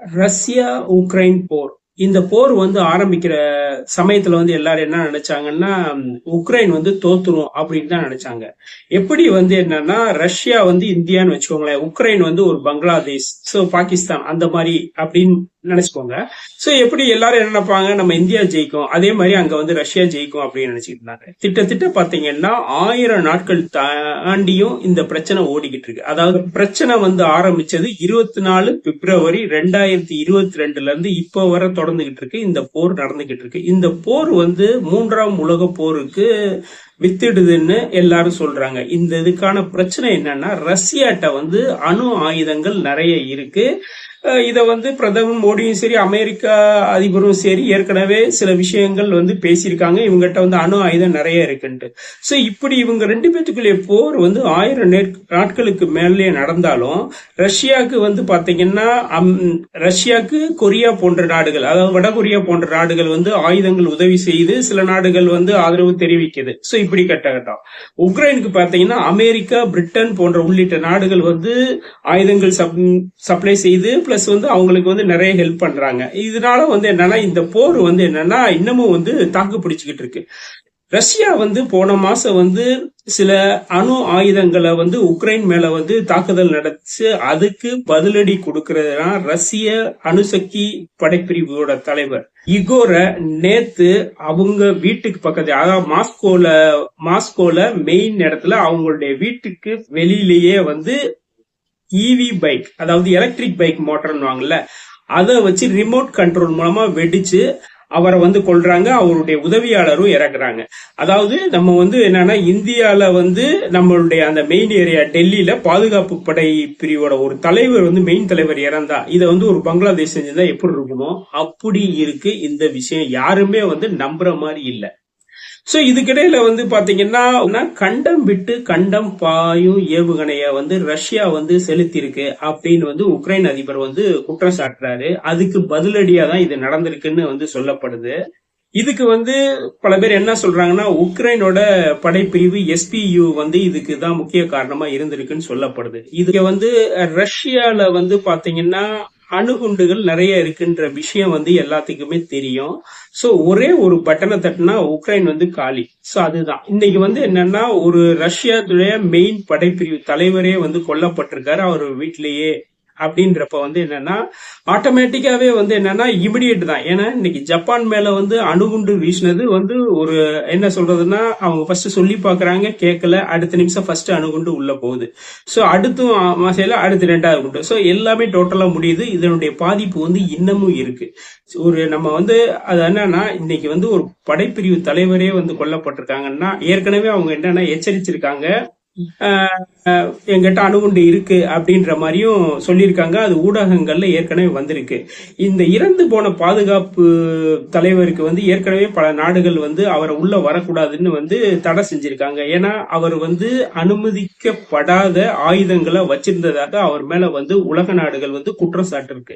Russia Ukraine போர். இந்த போர் வந்து ஆரம்பிக்கிற சமயத்துல வந்து எல்லாரும் என்ன நினைச்சாங்கன்னா உக்ரைன் வந்து தோத்துரும் அப்படின்னு தான் நினைச்சாங்க. எப்படி வந்து என்னன்னா ரஷ்யா வந்து இந்தியான்னு வச்சுக்கோங்களேன் உக்ரைன் வந்து ஒரு பங்களாதேஷ் சோ பாகிஸ்தான் அந்த மாதிரி அப்படின்னு நினைச்சுக்கோங்க. சோ எப்படி எல்லாரும் என்ன நினைப்பாங்க? நம்ம இந்தியா ஜெயிக்கும். அதே மாதிரி அங்க வந்து ரஷ்யா ஜெயிக்கும் அப்படின்னு நினைச்சிட்டு இருந்தாங்க. திட்டத்திட்ட பாத்தீங்கன்னா ஆயிரம் நாட்கள் தாண்டியும் இந்த பிரச்சனை ஓடிக்கிட்டு இருக்கு. அதாவது பிரச்சனை வந்து ஆரம்பிச்சது இருபத்தி நாலு பிப்ரவரி ரெண்டாயிரத்தி இருபத்தி ரெண்டுல இருந்து இப்போ வர தொடர்ந்துகிட்டு இருக்கு. இந்த போர் நடந்துகிட்டு இருக்கு. இந்த போர் வந்து மூன்றாம் உலக போருக்கு வித்திடுதுன்னு எல்லாரும் சொல்றாங்க. இந்த இதுக்கான பிரச்சனை என்னன்னா ரஷ்யாட்ட வந்து அணு ஆயுதங்கள் நிறைய இருக்கு. இதை வந்து பிரதமர் மோடியும் சரி அமெரிக்கா அதிபரும் சரி ஏற்கனவே சில விஷயங்கள் வந்து பேசியிருக்காங்க. இவங்ககிட்ட வந்து அணு ஆயுதம் நிறைய இருக்குன்ட்டு. ஸோ இப்படி இவங்க ரெண்டு பேத்துக்குள்ளே போர் வந்து ஆயிரம் நாட்களுக்கு மேலே நடந்தாலும் ரஷ்யாவுக்கு வந்து பாத்தீங்கன்னா ரஷ்யாவுக்கு கொரியா போன்ற நாடுகள் அதாவது வடகொரியா போன்ற நாடுகள் வந்து ஆயுதங்கள் உதவி செய்து சில நாடுகள் வந்து ஆதரவு தெரிவிக்குது. ஸோ இப்படி கட்டகட்டம். உக்ரைனுக்கு பார்த்தீங்கன்னா அமெரிக்கா பிரிட்டன் போன்ற உள்ளிட்ட நாடுகள் வந்து ஆயுதங்கள் சப்ளை செய்து பிளஸ் வந்து அவங்களுக்கு வந்து நிறைய ஹெல்ப் பண்றாங்க. இதனால வந்து என்னன்னா இந்த போர் வந்து என்னன்னா இன்னமும் வந்து தாக்கு பிடிச்சுக்கிட்டு இருக்கு. ரஷ்யா வந்து போன மாசம் வந்து சில அணு ஆயுதங்களை வந்து உக்ரைன் மேல வந்து தாக்குதல் நடத்தி அதுக்கு பதிலடி கொடுக்கறதுனா ரஷ்ய அணுசக்தி படைப்பிரிவோட தலைவர். இகோரை நேத்து அவங்க வீட்டுக்கு பக்கத்து அதாவது மாஸ்கோல மாஸ்கோல மெயின் இடத்துல அவங்களுடைய வீட்டுக்கு வெளியிலேயே வந்து இவி பைக் அதாவது எலக்ட்ரிக் பைக் மோட்டர்னு அதை வச்சு ரிமோட் கண்ட்ரோல் மூலமா வெடிச்சு அவரை வந்து கொள்றாங்க அவருடைய உதவியாளரும் இறக்குறாங்க. அதாவது நம்ம வந்து என்னன்னா இந்தியால வந்து நம்மளுடைய அந்த மெயின் ஏரியா டெல்லியில பாதுகாப்பு படை பிரிவோட ஒரு தலைவர் வந்து மெயின் தலைவர் இறந்தா இதை வந்து ஒரு பங்களாதேஷ் செஞ்சதா எப்படி இருக்குமோ அப்படி இருக்கு. இந்த விஷயம் யாருமே வந்து நம்புற மாதிரி இல்லை. ஸோ இதுக்கிடையில வந்து பாத்தீங்கன்னா கண்டம் விட்டு கண்டம் பாயும் ஏவுகணைய வந்து ரஷ்யா வந்து செலுத்தியிருக்கு அப்படின்னு வந்து உக்ரைன் அதிபர் வந்து குற்றம் சாட்டுறாரு. அதுக்கு பதிலடியா தான் இது நடந்திருக்குன்னு வந்து சொல்லப்படுது. இதுக்கு வந்து பல பேர் என்ன சொல்றாங்கன்னா உக்ரைனோட படைப்பிரிவு எஸ்பியு வந்து இதுக்கு தான் முக்கிய காரணமா இருந்திருக்குன்னு சொல்லப்படுது. இதுக்கு வந்து ரஷ்யால வந்து பாத்தீங்கன்னா அணுகுண்டுகள் நிறைய இருக்குன்ற விஷயம் வந்து எல்லாத்துக்குமே தெரியும். ஸோ ஒரே ஒரு பட்டனை தட்டினா உக்ரைன் வந்து காலி. ஸோ அதுதான். இன்னைக்கு வந்து என்னன்னா ஒரு ரஷ்யாவுடைய மெயின் படைப்பிரிவு தலைவரே வந்து கொல்லப்பட்டிருக்காரு. அவர் வீட்டிலேயே அப்படின்றப்ப வந்து என்னன்னா ஆட்டோமேட்டிக்காவே வந்து என்னன்னா இமிடியட் தான். ஏன்னா இன்னைக்கு ஜப்பான் மேல வந்து அணுகுண்டு வீசினது வந்து ஒரு என்ன சொல்றதுன்னா அவங்க ஃபர்ஸ்ட் சொல்லி பாக்குறாங்க கேட்கல. அடுத்த நிமிஷம் ஃபர்ஸ்ட் அணுகுண்டு உள்ள போகுது. ஸோ அடுத்தும் மாசையில அடுத்து ரெண்டாவது குண்டு. ஸோ எல்லாமே டோட்டலா முடியுது. இதனுடைய பாதிப்பு வந்து இன்னமும் இருக்கு. ஒரு நம்ம வந்து அது என்னன்னா இன்னைக்கு வந்து ஒரு படைப்பிரிவு தலைவரே வந்து கொல்லப்பட்டிருக்காங்கன்னா ஏற்கனவே அவங்க என்னன்னா எச்சரிச்சிருக்காங்க. எங்கிட்ட அணுகுண்டு இருக்கு அப்படின்ற மாதிரியும் சொல்லியிருக்காங்க. அது ஊடகங்கள்ல ஏற்கனவே வந்திருக்கு. இந்த இறந்து போன பாதுகாப்பு தலைவருக்கு வந்து ஏற்கனவே பல நாடுகள் வந்து அவரை உள்ள வரக்கூடாதுன்னு வந்து தடை செஞ்சிருக்காங்க. ஏன்னா அவர் வந்து அனுமதிக்கப்படாத ஆயுதங்களை வச்சிருந்ததாக அவர் மேல வந்து உலக நாடுகள் வந்து குற்றம் சாட்டு இருக்கு.